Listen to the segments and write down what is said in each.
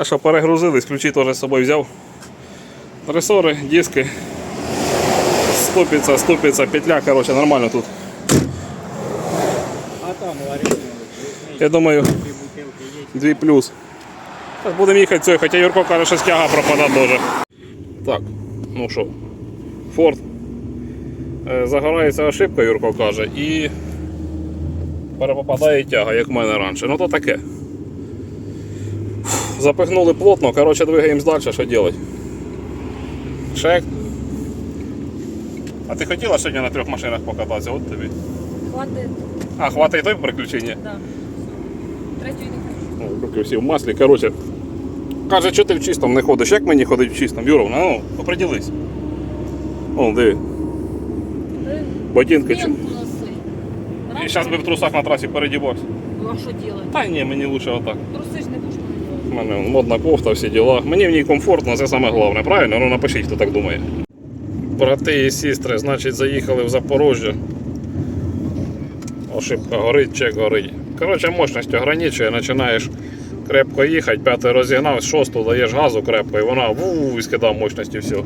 Та що перегрузились, ключі теж з собою взяв. Ресори, диски. Ступиця, ступиця, петля, короче, нормально тут. А там. Я думаю, Дві плюс. Так, будемо їхати цього, хоча Юрко каже, що стяга пропада теж. Так, ну що, Форд. Е, Загорається ошибка, Юрко каже, і перепопадає тяга, як в мене раніше. Ну то таке. Запихнули плотно, коротше, двигаємось далі, що робити? Шек. А ти хотіла сьогодні на трьох машинах покататися? От тобі. Хватить, А, хватить той приключення? да. Третьої не хочу. Руки всі в маслі. Коротше, каже, що ти в чистому не ходиш? Як мені ходить в чистому? Юровна, ну, оприділись. О, диви. Ти Ботинки чи. І зараз би в трусах на трасі передібався. Ну, а що робити? Та ні, мені лучше отак. Труси ж не будеш У мене модна кофта, всі діла. Мені в ній комфортно, це саме головне, правильно? Ну напишіть, хто так думає. Брати і сестри, значить, заїхали в Запорожжя. Ошибка горить, чек горить. Коротше, мощність ограничує, починаєш крепко їхати, п'ятий розігнав, шосту даєш газу крепко, і вона ву і скидав мощності все.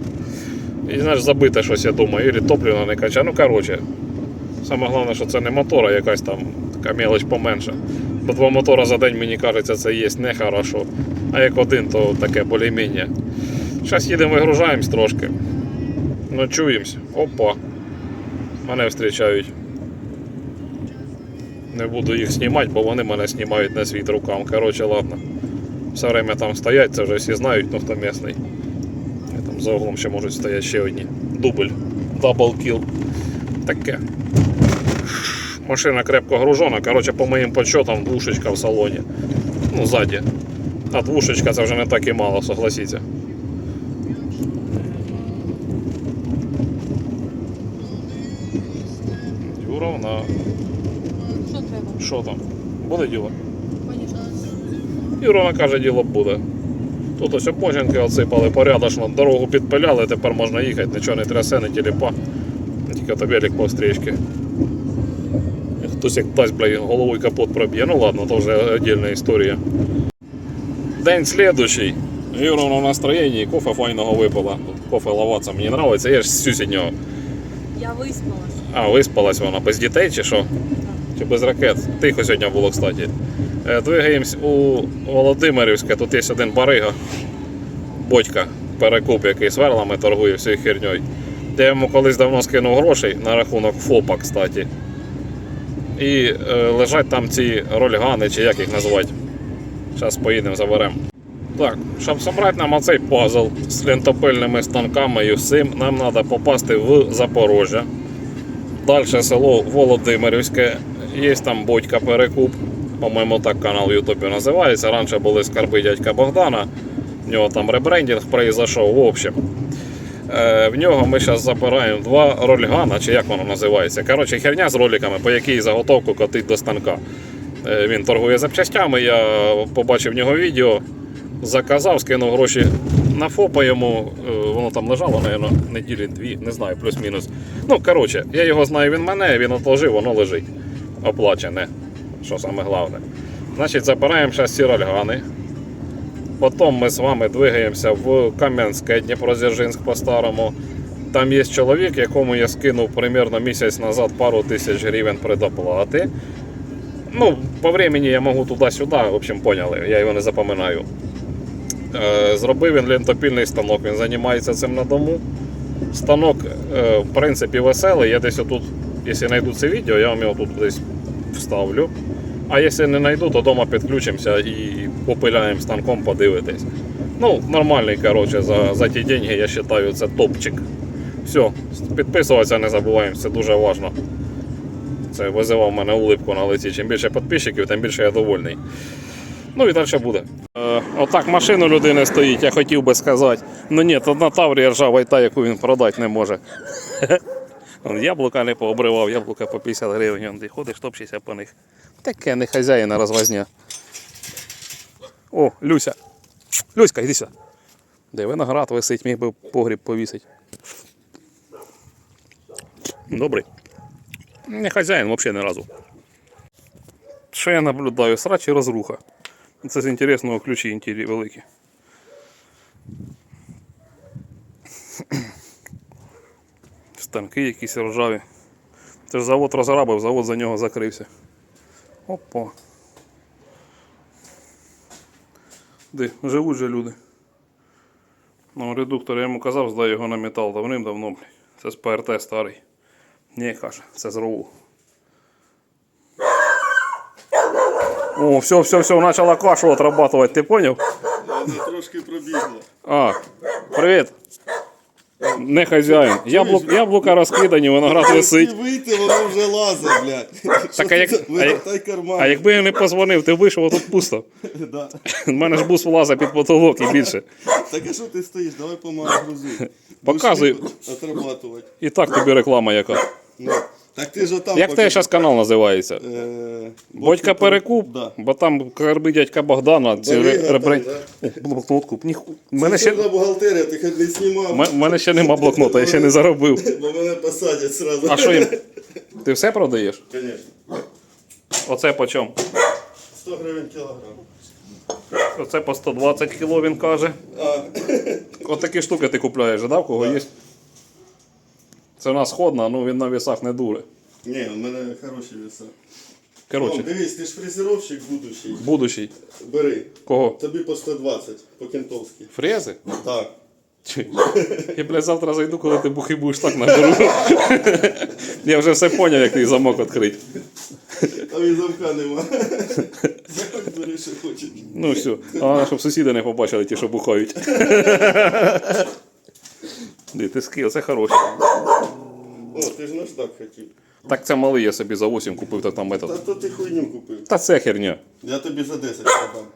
І знаєш, забите щось, я думаю, і топливо не качає. Ну, коротше, саме головне, що це не мотора, якась там така мелоч поменше. Бо два мотора за день, мені кажеться, це є не хорошо. А як один, то таке більш-менш. Зараз їдемо вигружаємось трошки. Ночуємось. Опа. Мене зустрічають. Не буду їх знімати, бо вони мене знімають на світ рукам. Коротше, ладно. Все время там стоять, це вже всі знають, ну хто місний. І там за углом ще можуть стояти ще одні. Дубль. Дабл кіл. Таке. Машина крепко гружена. Коротше, по моїм подсчетам двушечка в салоні. Ну, ззаді. А двушечка це вже не так і мало, согласіться. Юровна, Що треба? що там? Буде діло? Юрона каже, діло буде. Тут ось обможенки отсипали порядочно, дорогу підпиляли, тепер можна їхати, нічого не трясе, не тіліпа. Тільки то велик по стрічки. Хтось як дасть, блядь, головою капот проб'є. Ну ладно, то вже отдельна історія. День слідущий. Юровна в настроєнні, кофе файного випила. Кофе лаватися мені подобається, я ж з сюсіднього. Я виспалась. А, виспалась вона без дітей чи що? Чи без ракет? Тихо сьогодні було, кстати. Е, Двигаємось у Володимирівське, тут є один барига, бодька, перекуп, який сверлами торгує всією херньою. Я йому колись давно скинув грошей на рахунок ФОПа, кстати. І е, лежать там ці рольгани, чи як їх називати. Зараз поїдемо, заберемо. Так, щоб зібрати нам оцей пазл з лентопильними станками і всім, нам треба попасти в Запорожжя. Далі село Володимирівське, є там Бодька Перекуп, по-моєму, так канал в Ютубі називається. Раніше були скарби дядька Богдана, в нього там ребрендінг произошов. В общем, в нього ми зараз забираємо два рольгана, чи як воно називається. Коротше, херня з роликами, по якій заготовку котить до станка. Е, Він торгує запчастями, я побачив в нього відео, заказав, скинув гроші на ФОПа йому, е, воно там лежало, мабуть, неділі дві, не знаю, плюс-мінус. Ну, коротше, я його знаю, він мене, він отложив, воно лежить. Оплачене. Що саме головне. Значить, забираємо зараз ці рольгани. Потім ми з вами двигаємося в Кам'янське, Дніпродзержинськ по-старому. Там є чоловік, якому я скинув примерно місяць назад пару тисяч гривень предоплати. Ну, по времени я можу туди-сюди, в общем, поняли, я його не запам'ятаю. Е, Зробив він лентопільний станок, він займається цим на дому. Станок, е, в принципі, веселий. Я десь отут, якщо знайду це відео, я вам його тут десь вставлю. А якщо не знайду, то вдома підключимося і попиляємо станком, подивитись. Ну, нормальний, коротше, за, за ті деньги, я вважаю, це топчик. Все, підписуватися не забуваємо, це дуже важливо. Це визивав мене улипку на лиці. Чим більше підписчиків, тим більше я довольний. Ну і далі буде. Е, отак машину людини стоїть, я хотів би сказати. Ну ні, то на Таврі ржава і та, яку він продати не може. Яблука не пообривав, яблука по 50 гривень. Ти ходиш, топчешся по них. Таке не хазяїна розвозня. О, Люся. Люська, йди сюди. Де виноград висить, міг би погріб повісить. Добрий. Не хазяїн взагалі ні разу. Що я наблюдаю? Срач і розруха. Це з інтересного ключі великі. Станки якісь ржаві. Це ж завод розграбив, завод за нього закрився. Опа. Де? Живуть же люди. Ну, редуктор я йому казав, здай його на метал давним-давно, блядь. Це з ПРТ старий. Ні, каже, це з РУ. О, все, все, все, почала кашу отрабатывать, ти поняв? Вона трошки пробігла. А, привіт. Не хазяїн. Яблук, яблука розкидані, виноград висить. Вийти, воно вже лазить, блядь. Так, а як- а як- карман. А якби я не позвонив, ти вийшов, а тут пусто. Да. У мене ж бус влазить під потолок і більше. Так а що ти стоїш? Давай помагай грузи. Показуй. Будеш Отрабатувати. І так тобі реклама яка. Ну, так ти ж там. Як тебе зараз канал називається? Е, Бодька Перекуп, Да. бо там карби дядька Богдана, ці Барига там, ребрень. да. Блокнот куп. Ні, ху- Це мене ще, чорна бухгалтерія, ти хоч не знімав. м- мене ще нема блокнота, я ще не заробив. Бо мене посадять сразу. А що їм? Ти все продаєш? Конечно. Оце по чому? 100 гривень кілограм. Оце по 120 кіло, він каже. А, От такі штуки ти купляєш, да, в кого є? Це у нас сходна, ну він на вісах не дуре. ні, у мене хороші веса. Коротше, О, дивись, ти ж фрезеровщик будущий. будущий. Бери. Кого? Тобі по 120, по кентовськи. Фрези? Так. Чи? Я, блядь, завтра зайду, коли ти бухи будеш так наберу. Я вже все поняв, як твій замок відкрити. Там і замка нема. Заходь, бери, що хочеш. Ну все. А щоб сусіди не побачили, ті, що бухають. Ди, ти скил, це хороше. О, ти ж наждак хотів. Так це малий я собі за 8 купив, так там Та метод. то ти хуйню купив. Та це херня. Я тобі за 10 продам.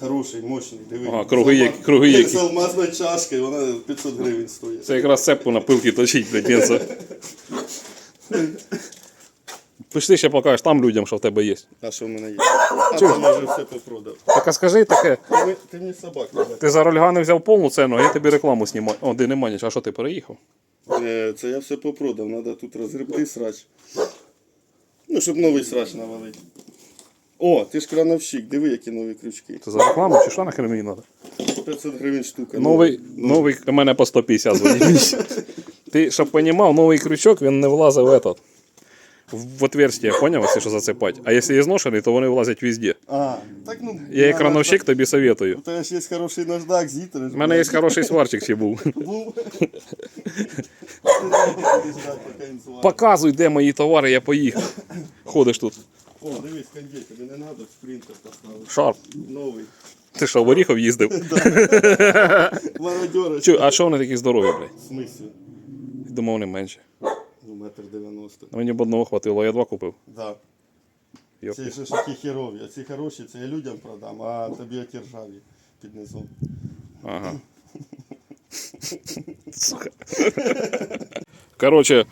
Хороший, мощний, диви. Ага, круги З алма- які- круги Як які. з алмазною чашкою, вона 500 гривень стоїть. Це якраз цепку на пилки точить, блядь, Єнце. Пішли ще покажеш там людям, що в тебе є. А що в мене є? А там я вже все попродав. Так а скажи таке, Ти, ми- ти мені собак не ти за рольгани взяв повну ціну, а я тобі рекламу знімаю. О, де нема нічого, а що ти переїхав? Е, Це я все попродав, треба тут розгребти срач. Ну, щоб новий срач навалити. О, ти ж крановщик, диви, які нові крючки. Це за рекламу чи що на мені треба? 500 гривень штука. Новий, новий, у мене по 150 звонить. Ти, щоб розумів, новий крючок, він не влазив в этот. В отверстие, поняв, якщо що засипати. А якщо є зношений, то вони влазять везде. А, так ну. Я як крановщик тобі советую. У тебе ж є хороший наждак, зітер. У мене є хороший сварчик ще був. Показуй, де мої товари, я поїхав. Ходиш тут. О, дивись, кондей, тобі не треба, спринтер поставити. Шарп. Новий. Ти що, в Оріхов їздив? Мародьори. А що вони такі здорові, блядь? В смислі? Думав, вони менші. Ну, метр дев'яносто. Мені б одного хватило, я два купив. Да. Йоп. Ці ж ж такі херові, а ці хороші, це я людям продам, а тобі оті ржаві під низом. Ага. Сука. Короче,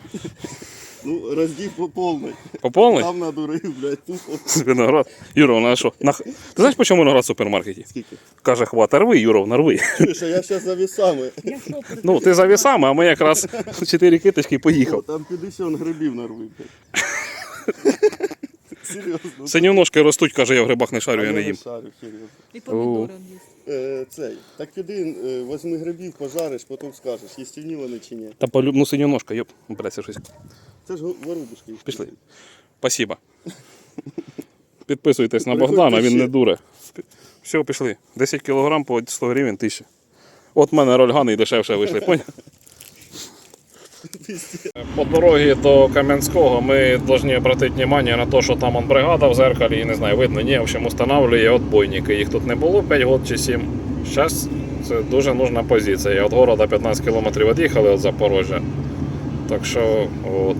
Ну, роздів по повний. по повній? Там надурив, блядь, тупо. Виноград. Юра, на що? На... Ти знаєш, по чому виноград в супермаркеті? Скільки? Каже, хвата, рви, Юров, нарви. А я зараз за вісами. Ну, ти за вісами, а ми якраз чотири киточки і О, поїхав. там піди ще он грибів нарвив, блядь. Серйозно. Синівножки ростуть, каже, я в грибах не шарю, я не їм. шарю, серйозно. І помідори он є. Е, цей, так піди, е, возьми грибів, пожариш, потім скажеш, їстівні вони чи ні. Та полю... ну синівножка, йоп, братися щось. Це ж го- воробушки. Пішли. Спасибо. Підписуйтесь на Приходьте Богдана, він ще. не дуре. Все, пішли. 10 кг по 100 гривень тисяча. От в мене рольгани і дешевше вийшли, поняв? По дорогі до Кам'янського ми повинні звернути увагу на те, що там он бригада в зеркалі, і не знаю, видно, ні, в общем, встановлює отбойники. Їх тут не було 5 років чи 7. Зараз це дуже нужна позиція. Від города 15 км від'їхали від Запорожжя. Так що, от.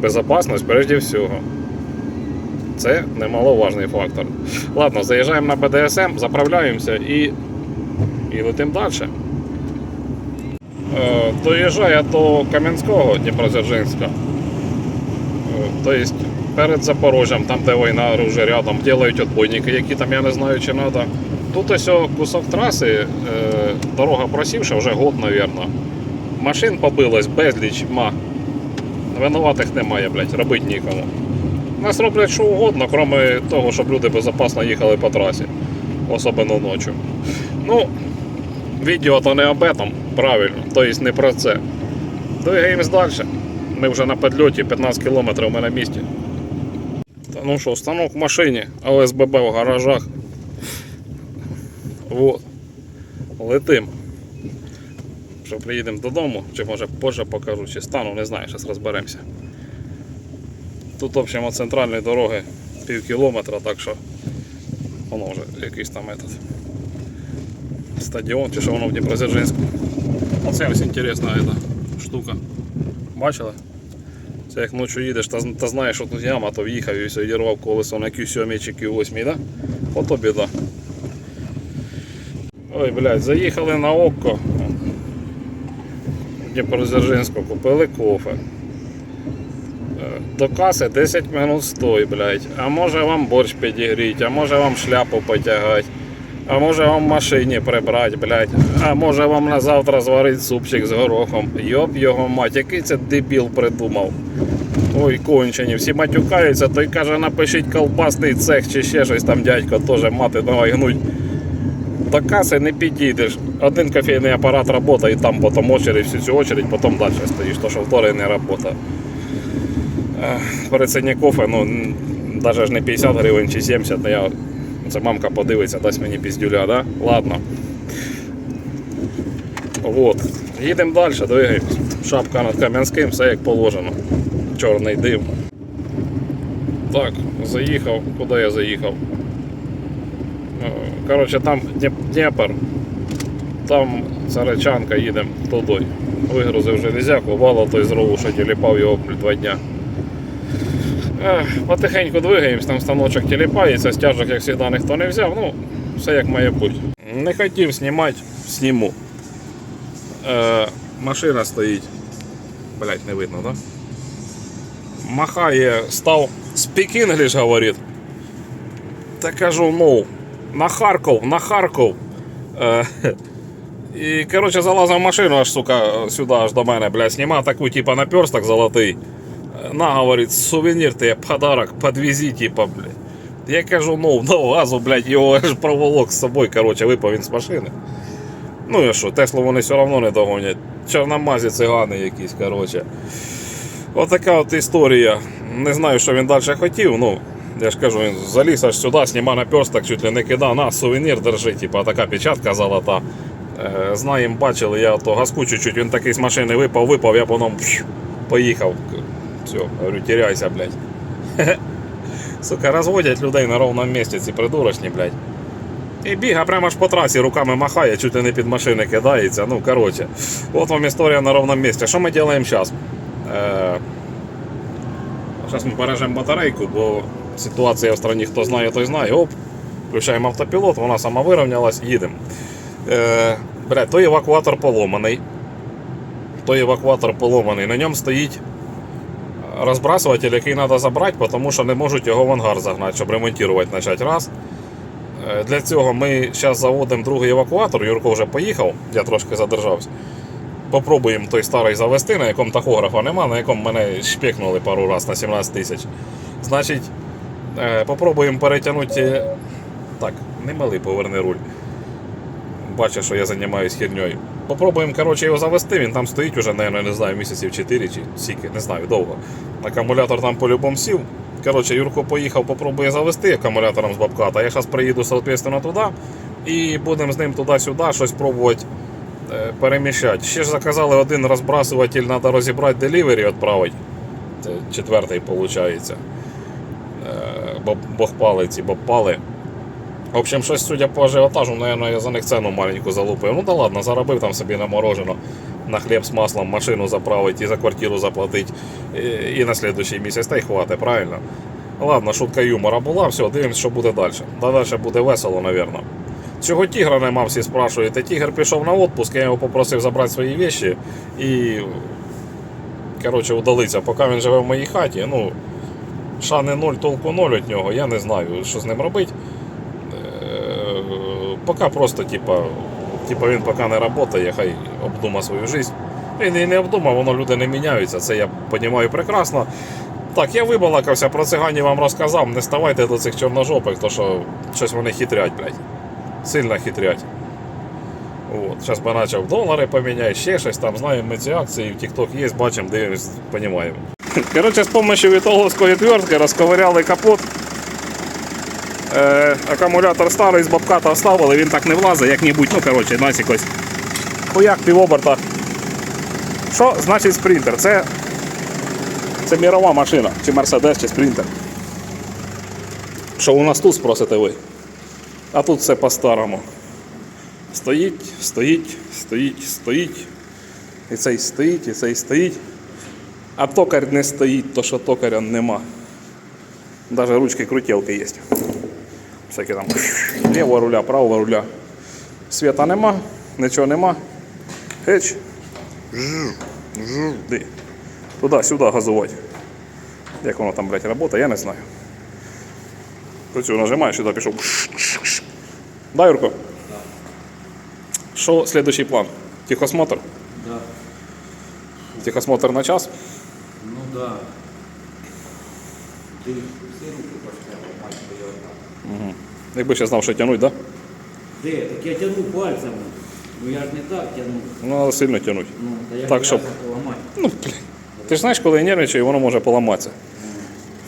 Безопасність прежде всього. Це немаловажний фактор. Ладно, заїжджаємо на БДСМ, заправляємося і, і летимо далі. Е, доїжджає до Кам'янського Дніпродзержинська. Тобто перед Запорожжям, там де війна вже рядом, роблять отбойники, які там я не знаю чи треба. Тут ось кусок траси, е, дорога просівша вже год, мабуть. Машин побилось безліч ма. Винуватих немає, блядь, робити нікому. Нас роблять що угодно, крім того, щоб люди безпечно їхали по трасі, особливо ночі. Ну, відео то не об этом, правильно, тобто не про це. Двигаємось далі. Ми вже на підльоті 15 кілометрів ми на місці. Та ну що, станок в машині, ОСББ в гаражах. Вот. Летим. Що приїдемо додому, чи може позже покажу, чи стану, не знаю, зараз розберемося. Тут, в общем, від центральної дороги пів кілометра, так що воно вже якийсь там этот стадіон, чи що воно в Дніпродзержинську. Оце ось інтересна штука. Бачили? Це як ночі їдеш та, та знаєш, що тут яма, то в'їхав і все відірвав колесо на Q7 чи Q8, да? Ото біда. Ой, блядь, заїхали на Окко. В Дніпродзержинську, купили кофе. Е, До каси 10 минут стой, блядь. А може вам борщ підігріть, а може вам шляпу потягати. А може вам в машині прибрати, блядь. А може вам на завтра зварити супчик з горохом. Йоп його мать, який це дебіл придумав. Ой, кончені, всі матюкаються, той каже, напишіть колбасний цех чи ще щось там дядько теж мати давай гнуть. До каси не підійдеш. Один кофейний апарат працює, і там потім очередь, всю цю очередь, потім далі стоїш, то що вторий не працює. Перед кофе, ну, навіть не 50 гривень чи 70, то я, це мамка подивиться, дасть мені піздюля, да? Ладно. Вот. Їдемо далі, двигаємось. Шапка над Кам'янським, все як положено. Чорний дим. Так, заїхав. Куди я заїхав? Е, Коротше, там Дніп- Дніпр. Там царичанка їдемо туди. Вигрузив железяку, вало той з що тіліпав його два дня. Потихеньку двигаємось, там станочок тіліпається, стяжок, як завжди, ніхто не взяв. Ну, все як має бути. Не хотів знімати, зніму. Е, машина стоїть. Блять, не видно, да? Махає, став speak English, говорить. Та кажу, ну, на Харков, на Харков. Е, і, коротше, залазив в машину, аж, сука, сюди, аж до мене, блядь, сніма таку, типа, наперсток золотий. На, говорить, сувенір тебе, подарок, подвези, типа, блядь. Я кажу, ну, на газу, блядь, його аж проволок з собою, коротше, випав він з машини. Ну і що, Теслу вони все одно не догонять. Чорномазі цигани якісь, коротше. Отака от історія. Не знаю, що він далі хотів. Ну, я ж кажу, він заліз аж сюди, сніма наперсток, чуть ли не кидав, на сувенір держи, типа така печатка золота. Е, знаємо, бачили, я то газку чуть-чуть, він такий з машини випав, випав, я потім пш, поїхав. Все, говорю, теряйся, блядь. Сука, розводять людей на ровному місці, ці придурочні, блядь. І біга прямо ж по трасі руками махає, чуть не під машини кидається. Ну, коротше. От вам історія на ровному місці. Що ми робимо зараз? Зараз ми бережемо батарейку, бо ситуація в страні, хто знає, той знає. Оп, включаємо автопілот, вона сама вирівнялась, їдемо. Е... Блядь, той евакуатор поломаний. Той евакуатор поломаний. На ньому стоїть розбрасуватель, який треба забрати, тому що не можуть його в ангар загнати, щоб ремонтувати почати. Раз. Е, Для цього ми зараз заводимо другий евакуатор. Юрко вже поїхав, я трошки задержався. Попробуємо той старий завести, на якому тахографа нема, на якому мене шпікнули пару разів на 17 тисяч. Значить, е, попробуємо перетягнути. Так, не малий поверни руль. Бачиш, що я займаюся херньою. Попробуємо коротше, його завести, він там стоїть уже, наверное, не знаю, місяців 4 чи скільки, не знаю, довго. Акумулятор там по-любому сів. Коротше, Юрко поїхав, попробує завести акумулятором з бабката. Я зараз приїду, соответственно, туди і будемо з ним туди-сюди щось пробувати е, переміщати. Ще ж заказали один розбрасуватель, треба розібрати делівері, відправити. Це четвертий, виходить. Бо богпали ці бобпали. В общем, щось судя по ажіотажу, наверное, я за них ціну маленьку залупив. Ну да ладно, заробив там собі на морожено, на хліб з маслом, машину заправити і за квартиру заплатити. І, і на слідуючий місяць, та й хватить, правильно? Ладно, шутка юмора була, все, дивимось, що буде далі. Да далі буде весело, напевно. Цього тігра нема, всі спрашуєте. Тігр пішов на відпуск, я його попросив забрати свої вещи і. Коротше, удалиться. Поки він живе в моїй хаті, ну. Шани ноль, толку ноль від нього, я не знаю, що з ним робити. Поки просто, типа, типа він поки не працює, хай обдума свою життя. Він і не обдумав, воно люди не міняються, це я розумію прекрасно. Так, я вибалакався, про циганів вам розказав, не ставайте до цих чорножопих, то що щось вони хитрять, блядь. Сильно хитрять. От. Зараз би почав долари поміняти, ще щось там, знаємо ми ці акції, в TikTok є, бачимо, дивимось, розуміємо. Коротше, з допомогою вітоловської твертки розковиряли капот. Е, акумулятор старий з бабката вставили, він так не влазить, як-небудь, ну коротше, нас якось хуяк півоберта. Що значить спринтер? Це, це мірова машина, чи Мерседес, чи спринтер. Що у нас тут спросите ви? А тут все по-старому. Стоїть, стоїть, стоїть, стоїть. І цей стоїть, і цей стоїть. А токар не стоїть, то що токаря нема. Даже ручки крутілки є. Всякі там лівого руля, правого руля. Світа нема, нічого нема. Геч. Туди-сюди газувати. Як воно там, блядь, працює, я не знаю. Цю нажимаєш, сюди пішов. Да, Юрко? Що слідуючий план? Тихосмотр? Да. Тихосмотр на час? Ну да. Ти всі руки поставив, мать твою. Якби ще знав, що тягнуть, так? Да? Де? Так я тягну пальцями. Ну я ж не так тягну. Ну, але сильно тягнуть. Ну, та я Так, щоб- разу. Ну, блін. Ти ж знаєш, коли я нервничаю, воно може поламатися.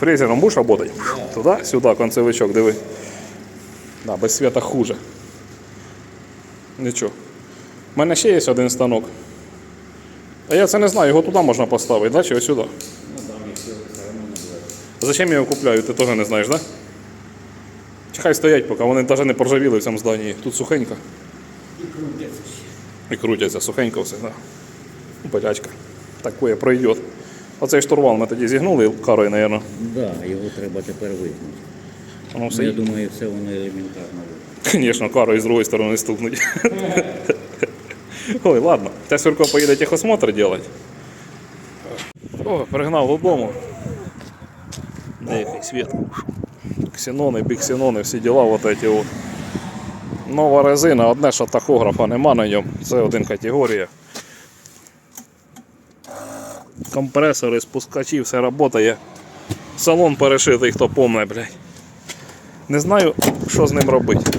Фрезером будеш працювати? Туди, сюди, концевичок, диви. Да, без світа хуже. Нічого. У мене ще є один станок. А я це не знаю, його туди можна поставити, да? чи ось сюди? Ну там все все одно не буде. Зачем я його купляю, ти теж не знаєш, так? Да? Чекай стоять, поки вони навіть не поржавіли в цьому зданні. Тут сухенько. І крутяться ще. І крутяться, сухенько все, да. Болячка. Такое пройде. Оцей штурвал ми тоді зігнули карою, мабуть. Да, його треба тепер викинути. Воно Ну, все я думаю, все воно елементарно буде. Звісно, карою з другої сторони стукнуть. Ой, ладно. Та Сюрко поїде техосмотр робити. О, перегнав додому. Де який світ. Ксенони, біксенони, всі діла вот эти от. Нова резина, одне, що тахографа нема на ньому. Це один категорія. Компресори, спускачі, все працює. Салон перешитий, хто помне, блядь. Не знаю, що з ним робити.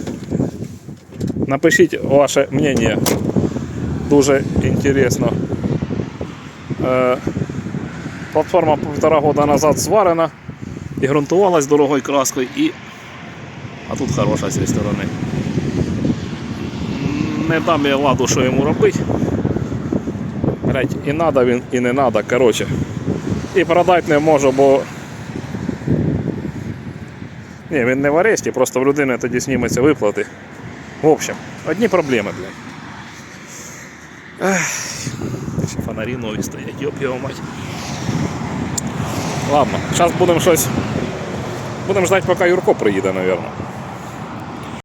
Напишіть ваше мнение. Дуже інтересно. Е, платформа півтора года назад зварена і ґрунтувалась дорогою краскою і. А тут хороша з цієї сторони. Не дам я ладу, що йому робити. Блять, і надо він, і не надо, коротше. І продати не можу, бо ні, він не в арешті, просто в людини тоді зніметься виплати. В общем, одні проблеми, блядь. Ще фонарі нові стоять, йоп його мать. Ладно, зараз будемо щось. Будемо ждати, поки Юрко приїде, мабуть.